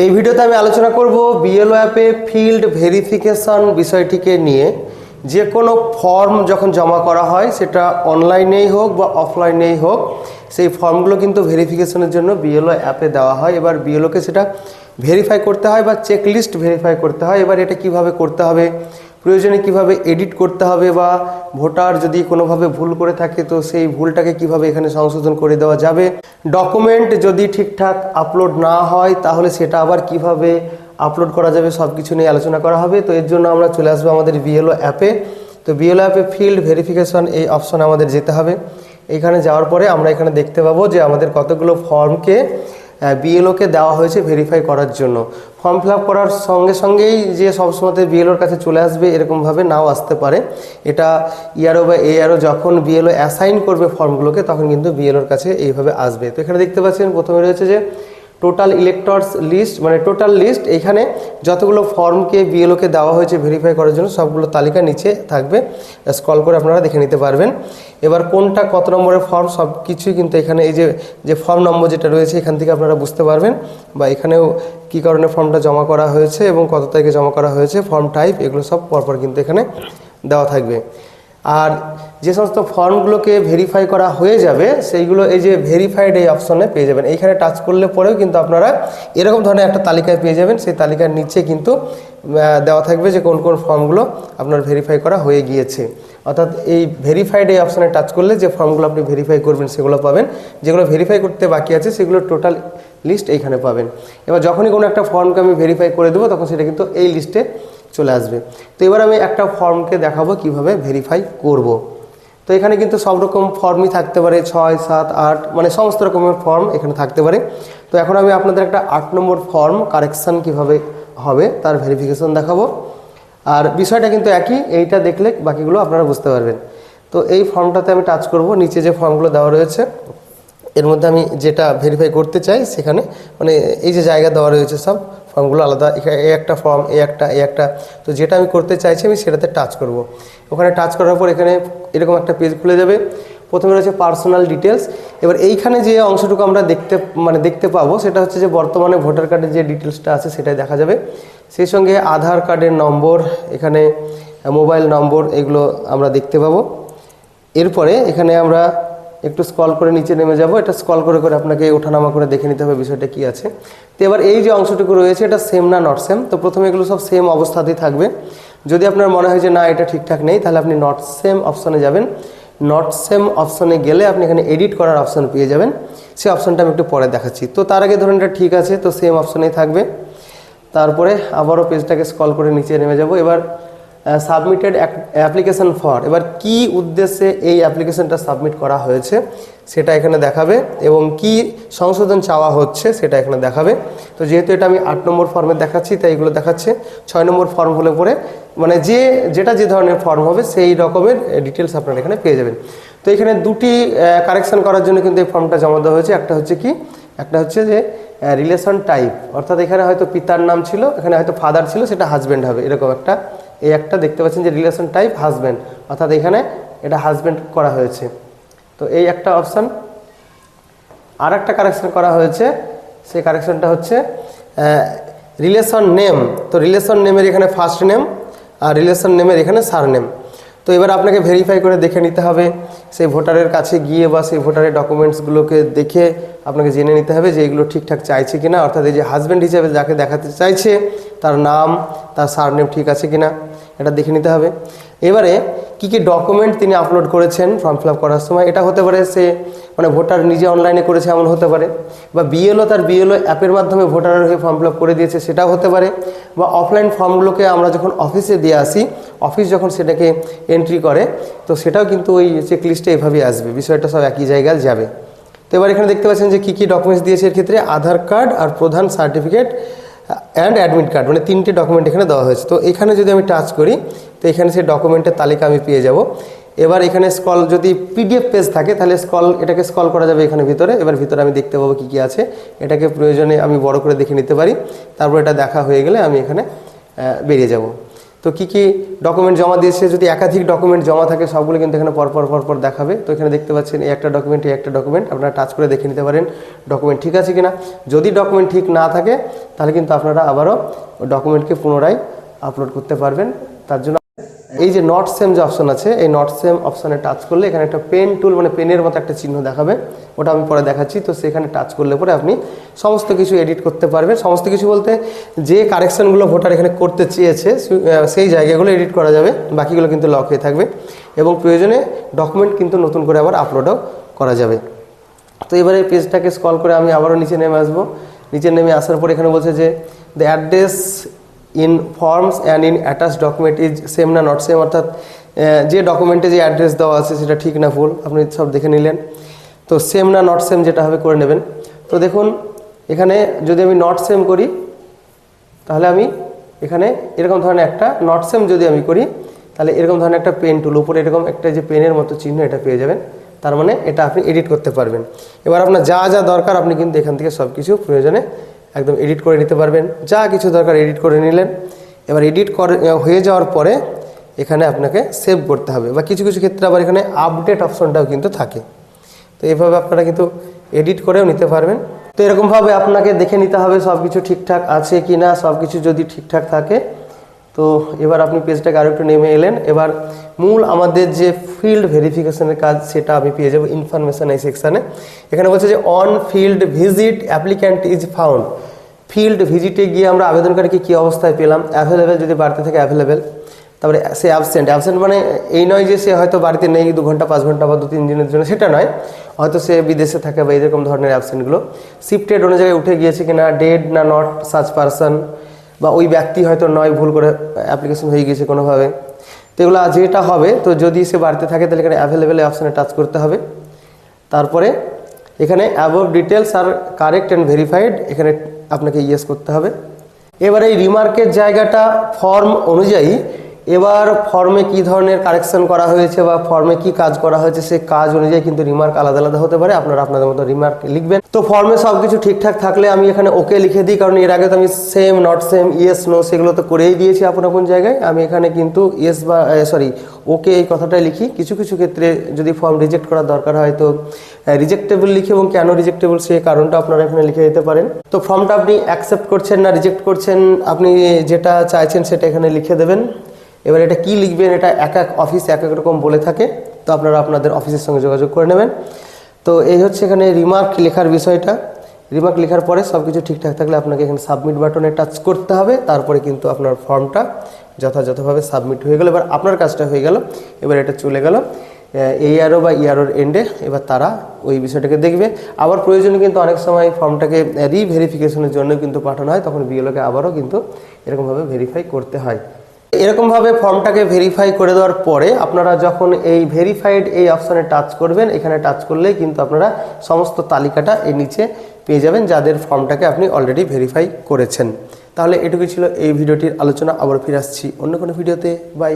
এই ভিডিওতে আমি আলোচনা করব বিএলও অ্যাপে ফিল্ড ভেরিফিকেশন বিষয়টিকে নিয়ে। যে কোনো ফর্ম যখন জমা করা হয়, সেটা অনলাইনেই হোক বা অফলাইনেই হোক, সেই ফর্মগুলো কিন্তু ভেরিফিকেশনের জন্য বিএলও অ্যাপে দেওয়া হয়। এবার বিএলওকে সেটা ভেরিফাই করতে হয় বা চেকলিস্ট ভেরিফাই করতে হয়। এবার এটা কীভাবে করতে হবে? প্রয়োজনে কীভাবে এডিট করতে হবে বা ভোটার যদি কোনোভাবে ভুল করে থাকে, তো সেই ভুলটাকে কীভাবে এখানে সংশোধন করে দেওয়া যাবে? ডকুমেন্ট যদি ঠিকঠাক আপলোড না হয়, তাহলে সেটা আবার কীভাবে আপলোড করা যাবে সব কিছু নিয়ে আলোচনা করা হবে। তো এর জন্য আমরা চলে আসব আমাদের বিএলও অ্যাপে তো বিএলও অ্যাপে ফিল্ড ভেরিফিকেশন এই অপশন আমাদের যেতে হবে। এখানে যাওয়ার পরে আমরা এখানে দেখতে পাবো যে আমাদের কতগুলো ফর্মকে বিএলওকে দেওয়া হয়েছে ভেরিফাই করার জন্য। ফর্ম ফিল করার সঙ্গে সঙ্গেই যে সবসময়তে বিএলওর কাছে চলে আসবে, এরকমভাবে নাও আসতে পারে। এটা ইয়ারও বা এআরও যখন বিএলও অ্যাসাইন করবে ফর্মগুলোকে তখন কিন্তু বিএলওর কাছে এইভাবে আসবে। তো এখানে দেখতে পাচ্ছেন, প্রথমে রয়েছে যে টোটাল ইলেক্টরস লিস্ট মানে টোটাল লিস্ট এখানে যতগুলো ফর্মকে বিএলওকে দেওয়া হয়েছে ভেরিফাই করার জন্য সবগুলো তালিকা নিচে থাকবে। স্ক্রল করে আপনারা দেখে নিতে পারবেন। এবার কোনটা, কত নম্বরের ফর্ম সব কিছুই কিন্তু এখানে এই যে যে ফর্ম নম্বর যেটা রয়েছে, এখান থেকে আপনারা বুঝতে পারবেন। বা এখানেও কী কারণে ফর্মটা জমা করা হয়েছে এবং কত তারিখে জমা করা হয়েছে ফর্ম টাইপ এগুলো সব পরপর কিন্তু এখানে দেওয়া থাকবে। আর যে সমস্ত ফর্মগুলোকে ভেরিফাই করা হয়ে যাবে, সেইগুলো এই যে ভেরিফাইড এই অপশনে পেয়ে যাবেন। এইখানে টাচ করলে পরেও কিন্তু আপনারা এরকম ধরনের একটা তালিকায় পেয়ে যাবেন। সেই তালিকার নিচে কিন্তু দেওয়া থাকবে যে কোন কোন ফর্মগুলো আপনার ভেরিফাই করা হয়ে গিয়েছে। অর্থাৎ এই ভেরিফাইড এই অপশনে টাচ করলে যে ফর্মগুলো আপনি ভেরিফাই করবেন, সেগুলো পাবেন। যেগুলো ভেরিফাই করতে বাকি আছে, সেগুলো টোটাল লিস্ট এইখানে পাবেন। এবার যখনই কোনো একটা ফর্মকে আমি ভেরিফাই করে দেবো, তখন সেটা কিন্তু এই লিস্টে চলে আসবে। তো এবার আমি একটা ফর্মকে দেখাবো কীভাবে ভেরিফাই করব। তো এখানে কিন্তু সব রকম ফর্মই থাকতে পারে, ছয়, সাত, আট মানে সমস্ত রকমের ফর্ম এখানে থাকতে পারে। তো এখন আমি আপনাদের একটা আট নম্বর ফর্ম কারেকশান কীভাবে হবে তার ভেরিফিকেশন দেখাবো। আর বিষয়টা কিন্তু একই, এইটা দেখলে বাকিগুলো আপনারা বুঝতে পারবেন। তো এই ফর্মটাতে আমি টাচ করব, নিচে যে ফর্মগুলো দেওয়া রয়েছে এর মধ্যে আমি যেটা ভেরিফাই করতে চাই সেখানে মানে এই যে জায়গা দেওয়া রয়েছে সব ফর্মগুলো আলাদা এই একটা ফর্ম এই একটা এই একটা। তো যেটা আমি করতে চাইছি আমি সেটাতে টাচ করব। ওখানে টাচ করার পর এখানে এরকম একটা পেজ খুলে যাবে। প্রথমে রয়েছে পার্সোনাল ডিটেলস এবার এইখানে যে অংশটুকু আমরা দেখতে মানে দেখতে পাবো সেটা হচ্ছে যে বর্তমানে ভোটার কার্ডের যে ডিটেলসটা আছে সেটাই দেখা যাবে। সেই সঙ্গে আধার কার্ডের নম্বর, এখানে মোবাইল নম্বর, এগুলো আমরা দেখতে পাবো। এরপরে এখানে আমরা একটু স্কল করে নিচে নেমে যাব। এটা স্কল করে করে আপনাকে ওঠানামা করে দেখে নিতে হবে বিষয়টা কি আছে। তো এবার এই যে অংশটুকু রয়েছে, এটা সেম না নট সেম তো প্রথমে এগুলো সব সেম অবস্থাতেই থাকবে। যদি আপনার মনে হয় যে না, এটা ঠিকঠাক নেই, তাহলে আপনি নট সেম অপশনে যাবেন। নট সেম অপশনে গেলে আপনি এখানে এডিট করার অপশন পেয়ে যাবেন। সেই অপশনটা আমি একটু পরে দেখাচ্ছি। তো তার আগে ধরুন এটা ঠিক আছে, তো সেম অপশনেই থাকবে। তারপরে আবারও পেজটাকে স্কল করে নিচে নেমে যাব। এবার সাবমিটেড অ্যাপ্লিকেশন ফর এবার কি উদ্দেশ্যে এই অ্যাপ্লিকেশনটা সাবমিট করা হয়েছে, সেটা এখানে দেখাবে এবং কি সংশোধন চাওয়া হচ্ছে, সেটা এখানে দেখাবে। তো যেহেতু এটা আমি আট নম্বর ফর্মে দেখাচ্ছি, তাই এগুলো দেখাচ্ছে। ছয় নম্বর ফর্ম হলে পরে মানে যে, যেটা যে ধরনের ফর্ম হবে, সেই রকমের ডিটেলস আপনারা এখানে পেয়ে যাবেন। তো এখানে দুটি কারেকশন করার জন্য কিন্তু এই ফর্মটা জমা দেওয়া হয়েছে। একটা হচ্ছে কি? একটা হচ্ছে যে রিলেশন টাইপ অর্থাৎ এখানে হয়তো পিতার নাম ছিল, এখানে হয়তো ফাদার ছিল, সেটা হাজব্যান্ড হবে, এরকম একটা এই একটা দেখতে পাচ্ছেন যে রিলেশন টাইপ হাজব্যান্ড অর্থাৎ এখানে এটা হাজব্যান্ড করা হয়েছে। তো এই একটা অপশান আর একটা কারেকশন করা হয়েছে। সেই কারেকশনটা হচ্ছে রিলেশন নেম তো রিলেশন নেমের এখানে ফার্স্ট নেম আর রিলেশন নেমের এখানে সার নেম তো এবার আপনাকে ভেরিফাই করে দেখে নিতে হবে, সেই ভোটারের কাছে গিয়ে বা সেই ভোটারের ডকুমেন্টসগুলোকে দেখে আপনাকে জেনে নিতে হবে যে এগুলো ঠিকঠাক চাইছে কিনা, অর্থাৎ এই যে হাজব্যান্ড হিসাবে যাকে দেখাতে চাইছে, তার নাম, তার সারনেম ঠিক আছে কিনা, এটা দেখে নিতে হবে। এবারে কি কি ডকুমেন্ট তিনি আপলোড করেছেন ফর্ম ফিল করার সময়, এটা হতে পারে সে মানে ভোটার নিজে অনলাইনে করেছে, এমন হতে পারে। বা বিএলও তার বিএলও অ্যাপের মাধ্যমে ভোটারের হয়ে ফর্ম ফিল করে দিয়েছে, সেটাও হতে পারে। বা অফলাইন ফর্মগুলোকে আমরা যখন অফিসে দিয়ে আসি অফিস যখন সেটাকে এন্ট্রি করে, তো সেটাও কিন্তু ওই চেক লিস্টে এভাবেই আসবে। বিষয়টা সব একই জায়গায় যাবে। তো এবার এখানে দেখতে পাচ্ছেন যে কী কী ডকুমেন্টস দিয়েছে এর ক্ষেত্রে, আধার কার্ড আর প্রধান সার্টিফিকেট অ্যান্ড অ্যাডমিট কার্ড মানে তিনটে ডকুমেন্ট এখানে দেওয়া হয়েছে। তো এখানে যদি আমি টাচ করি তো এখানে সেই ডকুমেন্টের তালিকা আমি পেয়ে যাব। এবার এখানে স্কল যদি পিডিএফ পেজ থাকে, তাহলে স্কল এটাকে স্কল করা যাবে এখানে ভিতরে। এবার ভিতরে আমি দেখতে পাবো কী কী আছে। এটাকে প্রয়োজনে আমি বড় করে দেখে নিতে পারি। তারপর এটা দেখা হয়ে গেলে আমি এখানে বেরিয়ে যাব। তো কী কী ডকুমেন্ট জমা দিয়েছে? যদি একাধিক ডকুমেন্ট জমা থাকে, সবগুলো কিন্তু এখানে পরপর পরপর দেখাবে। তো এখানে দেখতে পাচ্ছেন, এই একটা ডকুমেন্ট এই একটা ডকুমেন্ট আপনারা টাচ করে দেখে নিতে পারেন ডকুমেন্ট ঠিক আছে কিনা। যদি ডকুমেন্ট ঠিক না থাকে, তাহলে কিন্তু আপনারা আবারও ডকুমেন্টকে পুনরায় আপলোড করতে পারবেন। তার জন্য এই যে নট সেম যে অপশন আছে, এই নট সেম অপশনে টাচ করলে এখানে একটা পেন টুল মানে পেনের মতো একটা চিহ্ন দেখাবে। ওটা আমি পরে দেখাচ্ছি। তো সেখানে টাচ করলে পরে আপনি সমস্ত কিছু এডিট করতে পারবেন। সমস্ত কিছু বলতে যে কারেকশনগুলো ভোটার এখানে করতে চেয়েছে সেই জায়গাগুলো এডিট করা যাবে। বাকিগুলো কিন্তু লক হয়ে থাকবে। এবং প্রয়োজনে ডকুমেন্ট কিন্তু নতুন করে আবার আপলোডও করা যাবে। তো এবারে পেজটাকে স্কল করে আমি আবারও নিচে নেমে আসব। নিচে নেমে আসার পর এখানে বলছে যে the address in forms and in attach document is same না নট সেম অর্থাৎ যে ডকুমেন্টে যে অ্যাড্রেস দেওয়া আছে সেটা ঠিক না ভুল, আপনি সব দেখে নিলেন। তো সেম না নট সেম যেটা হবে করে নেবেন। তো দেখুন, এখানে যদি আমি নট সেম করি, তাহলে আমি এখানে এরকম ধরনের একটা নট সেম যদি আমি করি, তাহলে এরকম ধরনের একটা পেন টুল উপরে এরকম একটা যে পেনের মতো চিহ্ন এটা পেয়ে যাবেন। তার মানে এটা আপনি এডিট করতে পারবেন। এবার আপনার যা যা দরকার, আপনি কিন্তু এখান থেকে সব কিছু প্রয়োজনে একদম এডিট করে নিতে পারবেন। যা কিছু দরকার এডিট করে নিলেন। এবার এডিট করে হয়ে যাওয়ার পরে এখানে আপনাকে সেভ করতে হবে বা কিছু কিছু ক্ষেত্রে আবার এখানে আপডেট অপশনটাও কিন্তু থাকে। তো এভাবে আপনারা কিন্তু এডিট করেও নিতে পারবেন। তো এরকমভাবে আপনাকে দেখে নিতে হবে সব কিছু ঠিকঠাক আছে কি না সব কিছু যদি ঠিকঠাক থাকে তো এবার আপনি পেজটাকে আরও একটু নেমে এলেন। এবার মূল আমাদের যে ফিল্ড ভেরিফিকেশনের কাজ, সেটা আমি পেয়ে যাব ইনফরমেশন এই সেকশানে এখানে বলছে যে on field visit applicant is found field ভিজিটে গিয়ে আমরা আবেদনকারীকে কী অবস্থায় পেলাম? অ্যাভেলেবেল যদি বাড়তে থাকে অ্যাভেলেবেল তারপরে সে অ্যাবসেন্ট অ্যাবসেন্ট মানে এই নয় যে সে হয়তো বাড়িতে নেই, দু ঘণ্টা, পাঁচ ঘণ্টা বা দু, তিন দিনের জন্য, সেটা নয়। হয়তো সে বিদেশে থাকে বা এরকম ধরনের অ্যাবসেন্টগুলো শিফটেড অন্য জায়গায় উঠে গিয়েছে কিনা ডেড না নট সাচ পারসন বা ওই ব্যক্তি হয়তো নয়, ভুল করে অ্যাপ্লিকেশন হয়ে গিয়েছে কোনোভাবে। তো এগুলো যেটা হবে, তো যদি সে বাড়িতে থাকে, তাহলে এখানে অ্যাভেলেবেল অপশানে টাচ করতে হবে। তারপরে এখানে above details are correct and verified এখানে আপনাকে ইয়েস করতে হবে। এবার এই রিমার্কের জায়গাটা ফর্ম অনুযায়ী এবার ফর্মে কি ধরনের কারেকশন করা হয়েছে বা ফর্মে কি কাজ করা হয়েছে, সেই কাজ অনুযায়ী কিন্তু রিমার্ক আলাদা আলাদা হতে পারে। আপনারা আপনাদের মতো রিমার্ক লিখবেন। তো ফর্মে সব কিছু ঠিকঠাক থাকলে আমি এখানে ওকে লিখে দিই, কারণ এর আগে তো আমি same not same yes no সেগুলো তো করেই দিয়েছি আপন আপন জায়গায়। আমি এখানে কিন্তু ইয়েস বা সরি ওকে এই কথাটাই লিখি। কিছু কিছু ক্ষেত্রে যদি ফর্ম রিজেক্ট করার দরকার হয় তো রিজেক্টেবল লিখি এবং কেন রিজেক্টেবল সেই কারণটা আপনারা এখানে লিখে দিতে পারেন। তো ফর্মটা আপনি অ্যাকসেপ্ট করছেন না রিজেক্ট করছেন, আপনি যেটা চাইছেন সেটা এখানে লিখে দেবেন। এবার এটা কি লিখবেন, এটা এক এক অফিস এক এক রকম বলে থাকে, তো আপনারা আপনাদের অফিসের সঙ্গে যোগাযোগ করে নেবেন। তো এই হচ্ছে এখানে রিমার্ক লেখার বিষয়টা। রিমার্ক লেখার পরে সব কিছু ঠিকঠাক থাকলে আপনাকে এখানে সাবমিট বাটনে টাচ করতে হবে, তারপরে কিন্তু আপনার ফর্মটা যথাযথভাবে সাবমিট হয়ে গেল। এবার আপনার কাজটা হয়ে গেল, এবার এটা চলে গেল এইআরও বা ইয়ারোর এন্ডে এবার তারা ওই বিষয়টাকে দেখবে। আবার প্রয়োজনে কিন্তু অনেক সময় ফর্মটাকে রিভেরিফিকেশনের জন্য কিন্তু পাঠানো হয়, তখন বিএলওকে আবারও কিন্তু এরকমভাবে ভেরিফাই করতে হয়। এরকমভাবে ফর্মটাকে ভেরিফাই করে দেওয়ার পরে আপনারা যখন এই ভেরিফাইড এই অপশানে টাচ করবেন, এখানে টাচ করলেই কিন্তু আপনারা সমস্ত তালিকাটা এই নিচে পেয়ে যাবেন যাদের ফর্মটাকে আপনি অলরেডি ভেরিফাই করেছেন। তাহলে এটুকুই ছিল এই ভিডিওটির আলোচনা, আবার ফিরে আসছি অন্য কোনো ভিডিওতে। বাই